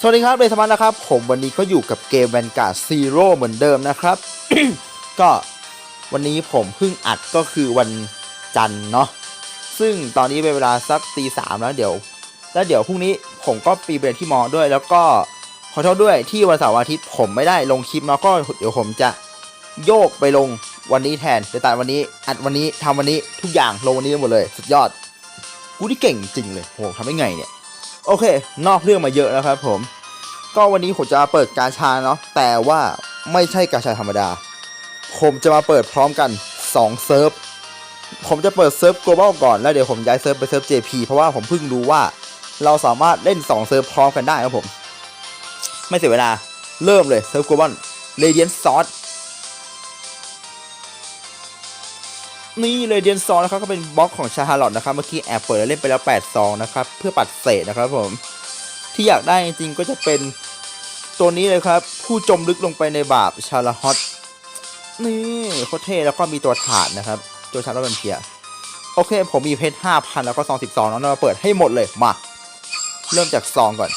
สวัสดีครับเบสมันนะครับ ผมวันนี้ก็อยู่กับเกมแวนการ์ดซีโร่เหมือนเดิมนะครับ ก็วันนี้ผมเพิ่งอัดก็คือวันจันทร์เนาะซึ่งตอนนี้เป็นเวลาสักตีสามแล้วเดี๋ยว แล้วเดี๋ยวพรุ่งนี้ผมก็ปีเบรยนที่มอด้วย แล้วก็ขอโทษด้วยที่วันเสาร์อาทิตย์ผมไม่ได้ลงคลิปเนาะก็เดี๋ยวผมจะโยกไปลงวันนี้แทนเดี๋ยวตัดวันนี้ อัดวันนี้ทำวันนี้ทุกอย่างลงวันนี้หมดเลย สุดยอด กูนี่เก่งจริงเลยโหทำได้ไงเนี่ย โอเค นอกเรื่องมาเยอะแล้วครับผม ก็วันนี้ผมจะเปิดกาชาเนาะแต่ว่าไม่ใช่กาชาธรรมดา ผมจะมาเปิดพร้อมกัน 2 เซิร์ฟ ผมจะเปิดเซิร์ฟ global ก่อนแล้วเดี๋ยวผมย้ายเซิร์ฟไปเซิร์ฟ JP เพราะว่าผมเพิ่งรู้ว่า เราสามารถเล่น 2 เซิร์ฟพร้อมกันได้ครับผม ไม่เสียเวลา เริ่มเลยเซิร์ฟ global Radiant Sauce นี่ Radiant Sauce นะครับก็เป็นบล็อกของชาฮาร์ลอตนะครับเมื่อกี้แอบเปิดแล้วเล่นไปแล้ว8ซองนะครับเพื่อปัดเศษนะครับผมที่อยากได้จริงๆก็จะเป็นตัวนี้เลยครับผู้จมลึกลงไปในบาปชาลาฮอตนี่โคตรเท่แล้วก็มีตัวถาดนะครับตัวชาร์ลอตเป็นเพียโอเค ผมมีเพชรห้าพันแล้วก็ซองสิบสองน้องเรามาเปิดให้หมดเลยมาเริ่มจากซองก่อน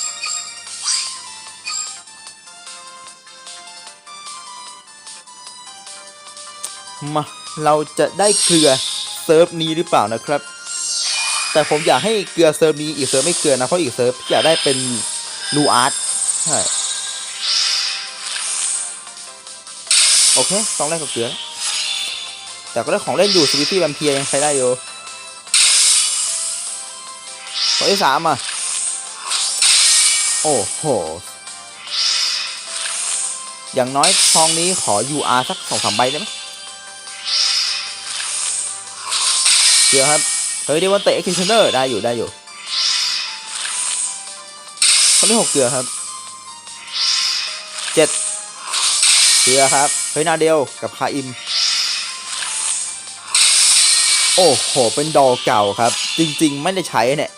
มา เราจะได้เกลือเซิร์ฟนี้หรือเปล่านะครับ แต่ผมอยากให้เกลือเซิร์ฟนี้อีกเซิร์ฟไม่เกลือนะเพราะอีกเซิร์ฟอยากได้เป็นลูอาร์ตใช่โอเคสองแรกก็เกลือ แต่ก็ได้ของเล่นอยู่สวิตตี้แวมเพียยังใช้ได้อยู่ตัวที่สามอะ โอ้โห อย่างน้อยทองนี้ขอ UR สักสองสามใบได้ไหม เกลือครับ เฮ้ยเดวันเตะเอ็กซ์เนอร์ได้อยู่ได้อยู่คนที่หกเกลือครับเจ็ดเกลือครับ เฮ้ยนาเดียวกับคาอิม โอ้โห เป็นดอเก่าครับ จริง ๆ ไม่ได้ใช้เนี่ย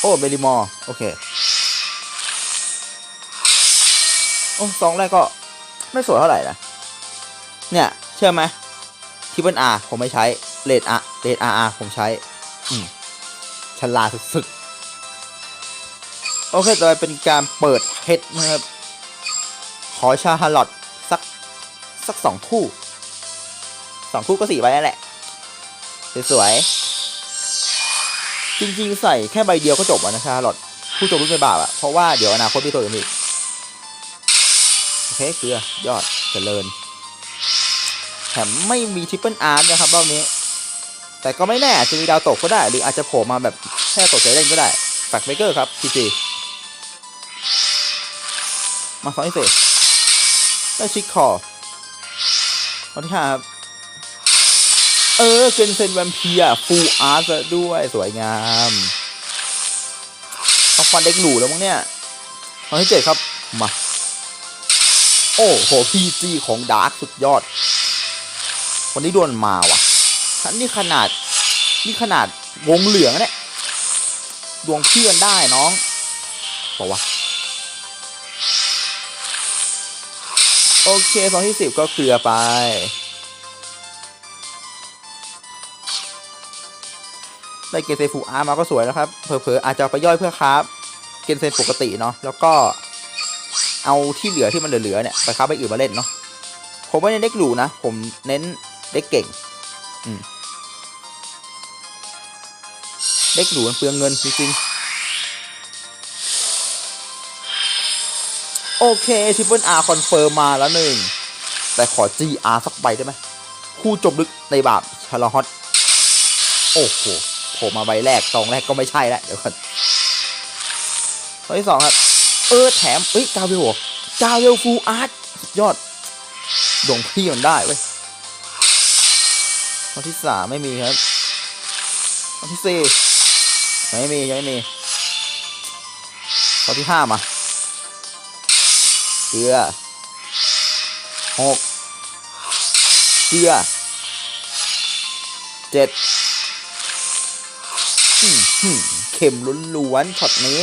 โอ้เบลิมอร์โอเค โอ้สองแรกก็ไม่สวยเท่าไหร่นะ เนี่ย เชื่อไหม ทิปเปิลอาร์ผมไม่ใช้เลดอาเลดอาร์ผมใช้ฉลาดสุดๆ โอเค ต่อไปเป็นการเปิดเพชรนะครับ ขอชาฮาร์ลอตสัก สักสองคู่สองคู่ก็สี่ใบนั่นแหละ สวยๆ จริงๆ ใส่แค่ใบเดียวก็จบแล้วนะชาฮาร์ลอตผู้จบรุ่นไม่บาปอะเพราะว่าเดี๋ยวอนาคตมีตัวอื่นอีก โอเค เกลือ ยอด เจริญ ถมไม่มีทริปเปิลอาร์ตนะครับรอบนี้ แต่ก็ไม่แน่จะมีดาวตกก็ได้ หรืออาจจะโผล่มาแบบแค่ตกใจเล่นก็ได้แฟกเบเกอร์ครับพีจีมาสองที่สี่ได้ชิคคอร์วันที่ห้าครับเออเกนเซนแวมเพียฟูลอาร์ตด้วยสวยงามต้องฟันเด็กหลูแล้วมั้งเนี่ยวันที่เจ็ดครับ มา โอ้โหพีจีของดาร์กสุดยอด วันนี้ดวลมาว่ะนนี่ขนาดนี่ขนาดวงเหลืองนะเนี่ยดวงเพื่อนได้น้องบอกว่าโอเคสองที่สิบก็เกลือไป ได้เกนเซฟูอาร์มาก็สวยนะครับ เผลอๆอาจจะไปย่อยเพื่อคราฟเกนเซนปกติเนาะ แล้วก็เอาที่เหลือที่มันเหลือๆเนี่ย ไปคราฟไปอื่นมาเล่นเนาะ ผมไม่เน้นเด็กหรูนะ ผมเน้น เด็กเก่งอืมเด็กหรูมันเปลืองเงินจริงๆโอเคทริปเปิลอาร์คอนเฟิร์มมาแล้วหนึ่ง แต่ขอ GR สักใบได้ไหม คู่จบลึกในบาปชาลอฮอต โอ้โหโผล่มาใบแรกสองแรกก็ไม่ใช่แล้ว เดี๋ยวก่อนข้อที่สองครับ เออแถม เอ้ย กาเวลกาเวลฟูอาร์ตสุดยอดดวงพี่มันได้เว้ย ข้อที่สามไม่มีครับข้อที่สี่ไม่มียังไม่มีข้อที่ห้ามาเกลือหกเกลือเจ็ดอื้อหือเข็มล้วนๆช็อตนี้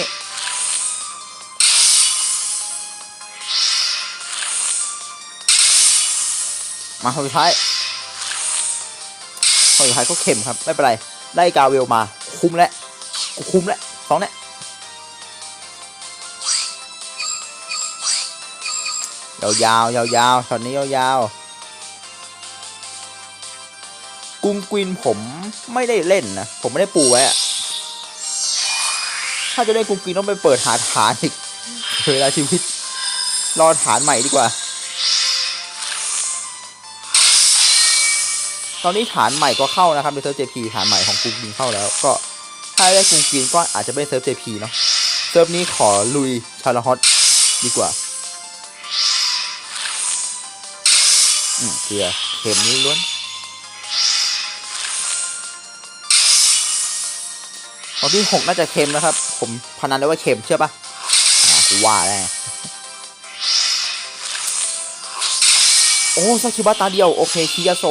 มาคนสุดท้าย อุ๊ท้ายก็เข็มครับ ไม่เป็นไร ได้กาเวลมา คุ้มแล้วคุ้มแล้วสองเนี่ยยาวยาวยาวๆช็อนนี้ยาวยาวกุ้งกินผมไม่ได้เล่นนะ ผมไม่ได้ปูไว้ถ้าจะเล่นกุ้งกินต้องไปเปิดหาฐานอีกเวลาชีวิต รอฐานใหม่ดีกว่า ตอนนี้ฐานใหม่ก็เข้านะครับในเซิร์ฟ JP ฐานใหม่ของกรุงกินเข้าแล้ว ก็ถ้าได้กรุงกินก็อาจจะไม่ได้เซิร์ฟ JP เนาะเซิร์ฟนี้ขอลุยชาลาฮอตดีกว่าอืมเกลือเค็มนี้ล้วนตอนที่หกน่าจะเค็มนะครับ ผมพนันได้ว่าเค็มเชื่อปะอ่ากูว่าแน่โอ้ซาคิบะตาเดียว โอเคคิยาโซ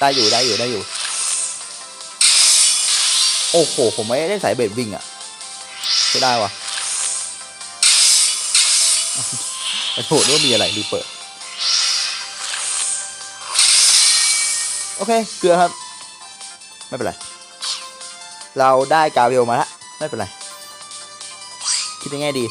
ได้อยู่ได้อยู่ได้อยู่ โอ้โห ผมไม่ได้ใส่เบดวิ่งอะใช่ได้วะโอ้โหนึกว่ามีอะไรรีเปิด โอเค เกลือครับ ไม่เป็นไร เราได้กาเวลมาแล้ว ไม่เป็นไร คิดยังไงดี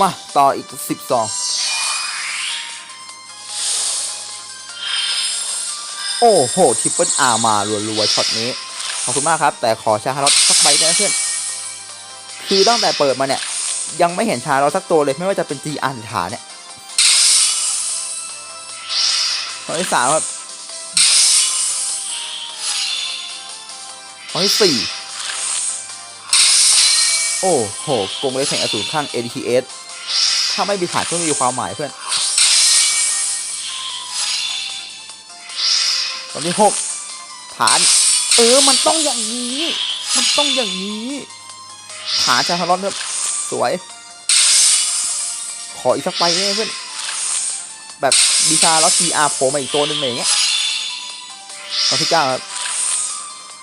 มาต่ออีกสิบสองโอ้โหทิปเปิลอาร์มารัวๆช็อตนี้ ขอบคุณมากครับ แต่ขอชาร์ลอตสักใบได้เพื่อนคือตั้งแต่เปิดมาเนี่ย ยังไม่เห็นชาร์ลอตสักตัวเลยไม่ว่าจะเป็น G อันฐานเนี่ยข้อที่สามครับข้อที่สี่โอ้โหกงเล็กแห่งอสูรข้าง ADTS ถ้าไม่มีฐานก็ไม่มีความหมายเพื่อน ตอนที่หกฐาน เออ มันต้องอย่างนี้ มันต้องอย่างนี้ฐานชาร์ลอตครับสวย ขออีกสักใบได้ไหมเพื่อน แบบบีชาแล้วทีอาร์โผล่มาอีกตัวหนึ่งอะไรอย่างเงี้ยตอนที่เก้าครับ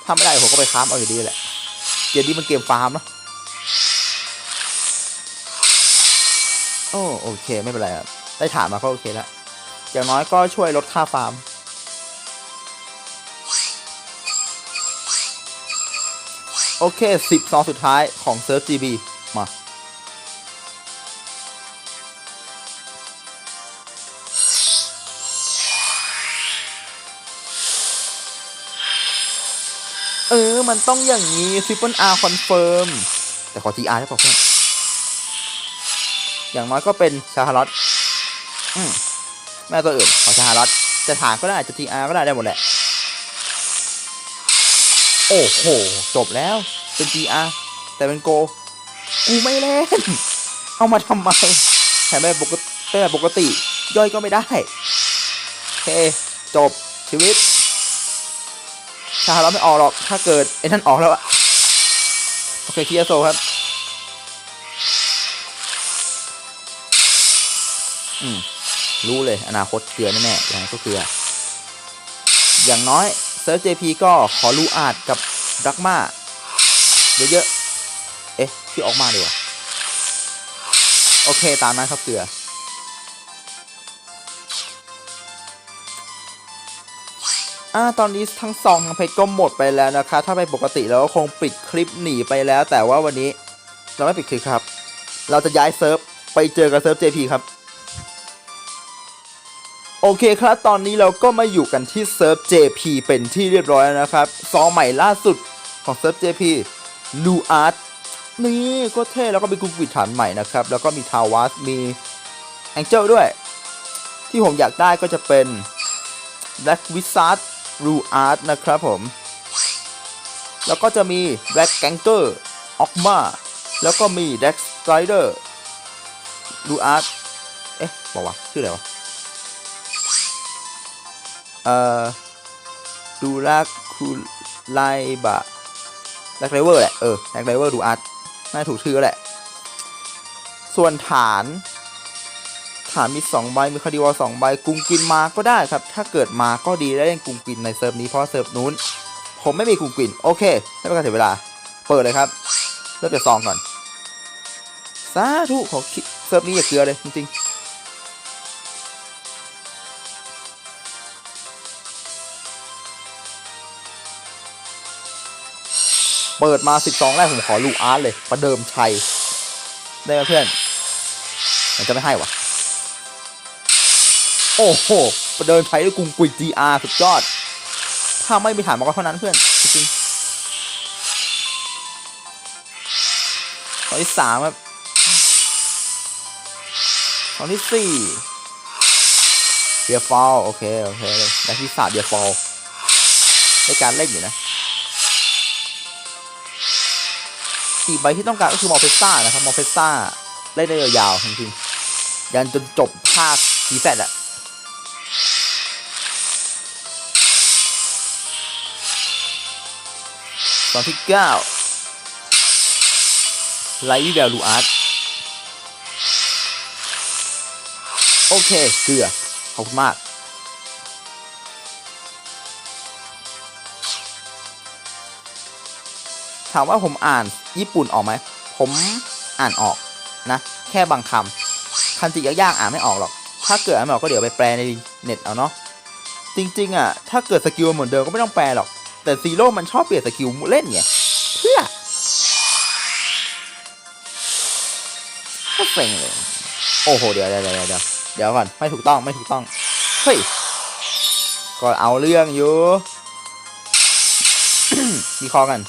ถ้าไม่ได้ผมก็ไปค้ามเอาอยู่ดีแหละ เกมนี้มันเกมฟาร์มเนอะ โอเคไม่เป็นไรครับได้ฐานมาก็โอเคแล้วอย่างน้อยก็ช่วยลดค่าฟาร์ม โอเคสิบซองสุดท้ายของเซิร์ฟ GB มาเออ มันต้องอย่างนี้ Triple R Confirm แต่ขอ TR ได้ป่ะเพื่อน อย่างน้อยก็เป็นชาฮาร์ลอตอืมแม่ตัวอื่นขอชาฮาร์ลอตจะฐานก็ได้จะ TR ก็ได้ได้หมดแหละ โอ้โห จบแล้ว เป็น GR แต่เป็นโก กูไม่เล่น เอามาทำไมแถมแบบปกติแบบปกติ ย่อยก็ไม่ได้โอเคจบชีวิต ชาเราไม่ออกหรอก ถ้าเกิดไอ้นั่นออกแล้วอะโอเคคียโซครับ รู้เลยอนาคตเกลือแน่ๆอย่างก็เกลือ อย่างน้อยเซิร์ฟ JP ก็ขอรูอาดกับดักมาเยอะๆ เอ๊ะที่ออกมาดีกว่าโอเค ตามนั้นครับเกลือ อ่า ตอนนี้ทั้งสองทั้งเพจก็หมดไปแล้วนะคะถ้าไปปกติแล้วก็คงปิดคลิปหนีไปแล้ว แต่ว่าวันนี้เราไม่ปิดคลิปครับ เราจะย้ายเซิร์ฟไปเจอกับเซิร์ฟ JP ครับ โอเคครับตอนนี้เราก็มาอยู่กันที่เซิร์ฟ JP เป็นที่เรียบร้อยแล้วนะครับซองใหม่ล่าสุดของเซิร์ฟ JP ลูอาร์ตนี่ก็เท่แล้วก็มีกุ๊กวิดฐานใหม่นะครับ แล้วก็มีทาวาสมีแองเจิลด้วย ที่ผมอยากได้ก็จะเป็น Black Wizard รูอาร์ตนะครับผม แล้วก็จะมี Black Ganger Ogma แล้วก็มี Dex Strider รูอาร์ตเอ๊ะบอกว่าชื่ออะไรวะ เอ่อดูรักคูไลบะแล็กไดเวอร์แหละ เออแล็กไดเวอร์ดูอาร์ตน่าถูกชื่อแหละ ส่วนฐาน ฐานมี 2 ใบ มีคดีวอลสองใบกรุงกินมาก็ได้ครับ ถ้าเกิดมาก็ดีได้เล่นกรุงกินในเซิร์ฟนี้ เพราะเซิร์ฟนู้น ผมไม่มีกรุงกิน โอเค ไม่เป็นการเสียเวลา เปิดเลยครับ เริ่มจากซองก่อน สาธุขอคิดเซิร์ฟนี้อย่าเกลือเลยจริงๆ เปิดมา 12 แรกผมขอลูอาร์ตเลย ประเดิมชัย ได้ไหมเพื่อน มันจะไม่ให้วะโอ้โห ประเดิมชัยด้วยกรุงกุย GR สุดยอด ถ้าไม่มีฐานมันก็เท่านั้นเพื่อนจริงๆตอนที่สามครับตอนที่สี่เดียฟอลโอเค โอเคเลยได้ที่สามเดียฟอลในการเล่นอยู่นะ อีกใบที่ต้องการก็คือมอเฟซ่านะครับมอเฟซ่าเล่นได้ยาวๆจริงๆยันจนจบภาคทีแฟตอะตอนที่เก้าไลท์วิเวลลูอาร์ตโอเค เกลือขอบคุณมาก ถามว่าผมอ่านญี่ปุ่นออกไหม ผมอ่านออกนะ แค่บางคำคันจิยากๆอ่านไม่ออกหรอก ถ้าเกิดอ่านไม่ออกก็เดี๋ยวไปแปลในเน็ตเอาเนาะ จริงๆอะ ถ้าเกิดสกิลเหมือนเดิมก็ไม่ต้องแปลหรอก แต่ซีโร่มันชอบเปลี่ยนสกิลเล่นไงเพื่อก็เซ็งเลย โอ้โห เดี๋ยวเดี๋ยวเดี๋ยวเดี๋ยวเดี๋ยวก่อน ไม่ถูกต้อง ไม่ถูกต้อง เฮ้ย ก็เอาเรื่องอยู่ มีคอกัน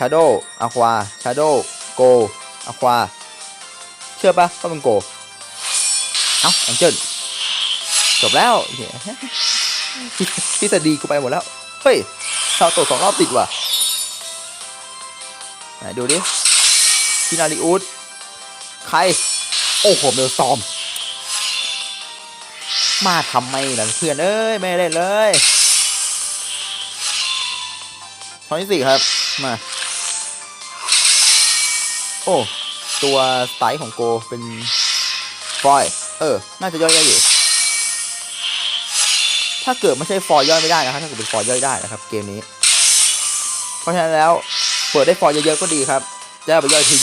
Shadow Aqua Shadow Go Aqua เชื่อปะก็เป็นโก เอ้าแองเจิลจบแล้วเหี้ยทฤษฎีกูไปหมดแล้ว เฮ้ยชาวโตสองรอบติดว่ะไหนดูดิพินาริอุสใคร โอ้โหเดลซอม มาทำไมล่ะเพื่อนเอ้ย ไม่เล่นเลยข้อที่สี่ครับ มา อ้ตัวสไตล์ของโกเป็นฟอย เออ น่าจะย่อยได้อยู่ ถ้าเกิดไม่ใช่ฟอยย่อยไม่ได้นะครับถ้าเกิดเป็นฟอยย่อยได้นะครับ เกมนี้ เพราะฉะนั้นแล้วเปิดได้ฟอยเยอะๆก็ดีครับจะไปย่อยทิ้ง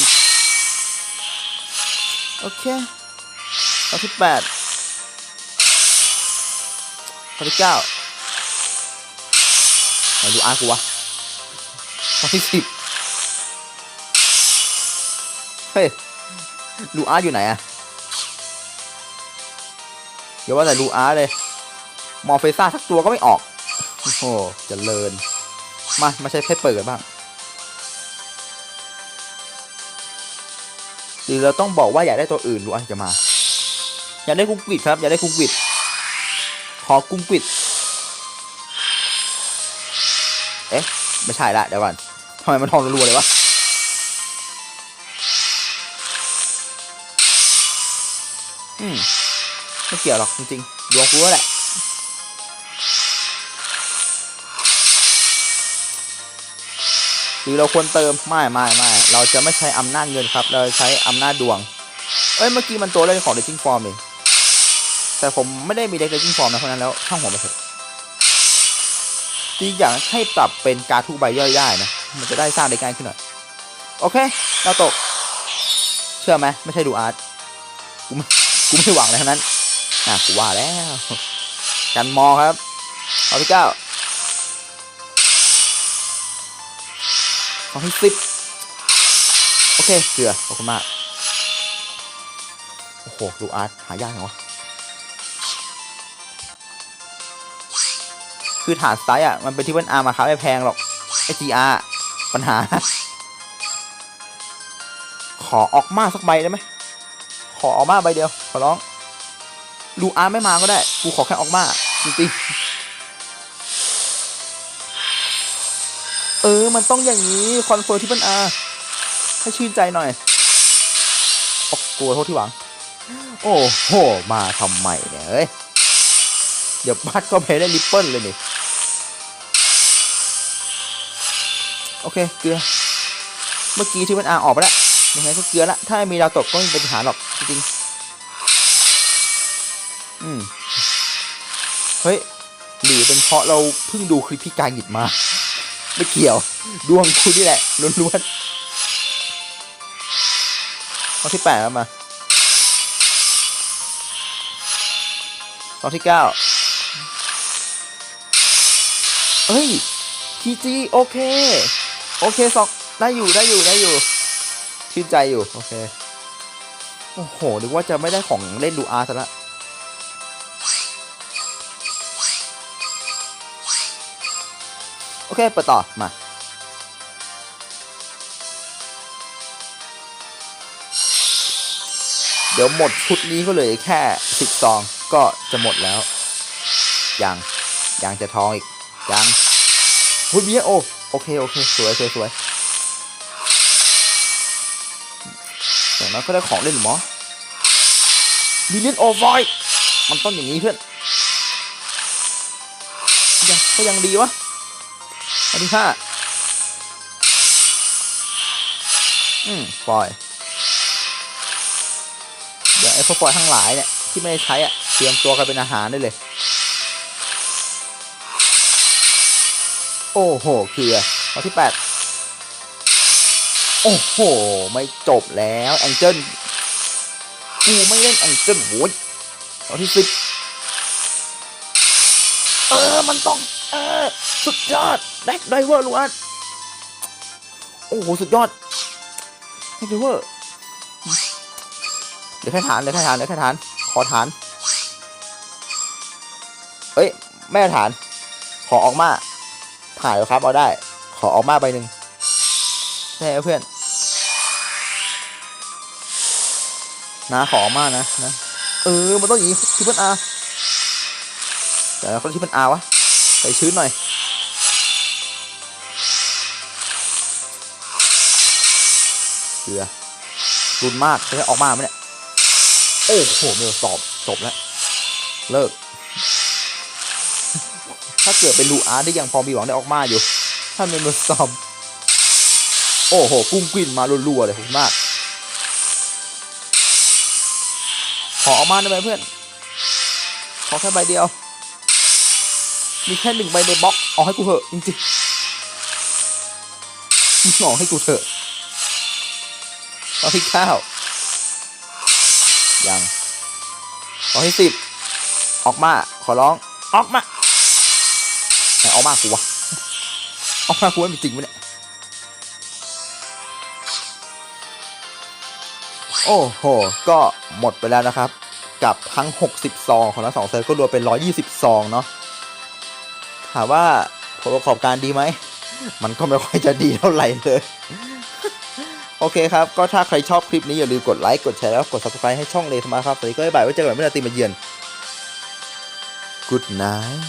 โอเคข้อที่แปดข้อที่เก้ามาดูอาร์กูวะข้อที่สิบ ฮ้ยลูอาร์อยู่ไหนอะเดี๋ยวว่าแต่ลูอาร์เลย มอร์เฟซ่าสักตัวก็ไม่ออก โอ้โหเจะเลินมา มาใช้เพชรเปิดกันบ้าง หรือเราต้องบอกว่าอยากได้ตัวอื่นลูอาร์จะมา อยากได้กุ้งกิดครับ อยากได้กุ้งกิดขอกุ้งกิดเอ๊ะ ไม่ใช่ละเดี๋ยวก่อนทำไมมันทองรัวเลยวะ ไม่เกี่ยวหรอกจริงๆดวงกูแหละหรือเราควรเติมไม่ไม่ไม่เราจะไม่ใช้อำนาจเงินครับ เราใช้อำนาจดวง เอ้ยเมื่อกี้มันตัวเล่นของ Raging Form เองแต่ผมไม่ได้มีเด็ก Raging Form นะเพราะนั้นแล้วช่างหัวไปเถอะจริงอย่างให้ปรับเป็นการทุกใบย่อยได้นะ มันจะได้สร้างได้ง่ายขึ้นหน่อย โอเคเราตก เชื่อไหมไม่ใช่ดูอาร์ตกูไม่กูไม่หวังเลยทั้งนั้น อะกูว่าแล้วกันมอครับเอาที่เก้าสองที่สิบโอเคเกลือขอบคุณมาก โอ้โหลูกอาร์ตหายากจังวะคือฐานสไตล์อะ มันเป็นที่เว้นอาร์มาครับไม่แพงหรอกไอจีอาร์ปัญหา ขอออกมาสักใบได้ไหม ขอออกมาใบเดียว ขอร้อง ลูอาร์ไม่มาก็ได้ กูขอแค่ออกมาจริงๆเออ มันต้องอย่างนี้คอนเฟิร์มที่เป็นอาร์ให้ชื่นใจหน่อยโอ้กลัวโทษที่หวัง โอ้โห มาทำไมเนี่ยเอ้ย เดี๋ยวบัตก็เพได้ริปเปิลเลยนี่ โอเค เกลือ เมื่อกี้ที่เป็นอาร์ออกไปแล้วยังไงก็เกลือละ ถ้าไม่มีดาวตกก็ไม่เป็นปัญหาหรอกจริงๆ ฮ้ยหรือเป็นเพราะเราเพิ่งดูคลิปพี่กายหยิบมา ไม่เกี่ยว ดวงคุณนี่แหละล้วนๆข้อที่แปดแล้วมาข้อที่เก้าเฮ้ยทีจีโอเค โอเคสองได้อยู่ได้อยู่ได้อยู่ ชื่นใจอยู่ โอเค โอ้โห นึกว่าจะไม่ได้ของเล่นดูอาร์ซะละ โอเค เปิดต่อ มา เดี๋ยวหมดชุดนี้ก็เลยแค่สิบซองก็จะหมดแล้ว ยัง ยังจะท้องอีก ยังหุ้ยเบียโอโอเค โอเค สวยสวยสวยอย่างน้อยก็ได้ของเล่นหรือมอมิเลียนโอฟอยมันต้องอย่างนี้เพื่อน ยังก็ยังดีวะ อันที่ห้าอืมฟอย เดี๋ยวไอ้พวกฟอยทั้งหลายเนี่ยที่ไม่ได้ใช้อะเตรียมตัวกันเป็นอาหารได้เลย โอ้โหเกลือข้อที่แปดโอ้โห ไม่จบแล้วแองเจิลกูไม่เล่นแองเจิลโว้ยข้อที่สิบเออ มันต้อง เออ สุดยอดแบ็คไดเวอร์ลูอันโอ้โห สุดยอดแบ็คไดเวอร์เดี๋ยวแค่ฐานเดี๋ยวแค่ฐานเดี๋ยวแค่ฐาน ขอฐาน เอ้ย แม่ฐาน ขอออกมา ถ่ายหรอครับเอาได้ ขอออกมาใบหนึ่งใช่ไหมเพื่อน นะขอออกมานะนะ เออ มันต้องอย่างนี้ที่เพื่อนอาเดี๋ยวคนที่เพื่อนอาวะใส่ชื้นหน่อย รุนมากจะออกมาไหมเนี่ย โอ้โหเมลสอบจบแล้ว เลิก ถ้าเกิดเป็นลูอาร์ได้ยังพอมีหวังได้ออกมาอยู่ ถ้าเมลสอบโอ้โห กุ้งกลิ่นมารัวๆเลยคุณมาก ขอออกมาได้ไหมเพื่อน ขอแค่ใบเดียว มีแค่หนึ่งใบในบล็อก เอาให้กูเถอะจริงๆมึงเอาให้กูเถอะ เอาที่ข้าวยังขอให้สิบออกมา ขอร้อง ออกมาไหนออกมากูวะออกมากูว่ามีจริงไหมเนี่ย โอ้โห ก็หมดไปแล้วนะครับ กับทั้ง 60 ซองของทั้งสองเซิร์ฟก็รวมเป็น 120 ซองเนาะ ถามว่าผลประกอบการดีไหม มันก็ไม่ค่อยจะดีเท่าไหร่เลย โอเคครับ ก็ถ้าใครชอบคลิปนี้อย่าลืมกดไลค์ กดแชร์แล้วกด subscribe ให้ช่องเลทมาครับสวัสดีก็บ๊ายบายไว้เจอกันใหม่เมื่อนาทีมาเยือน Good night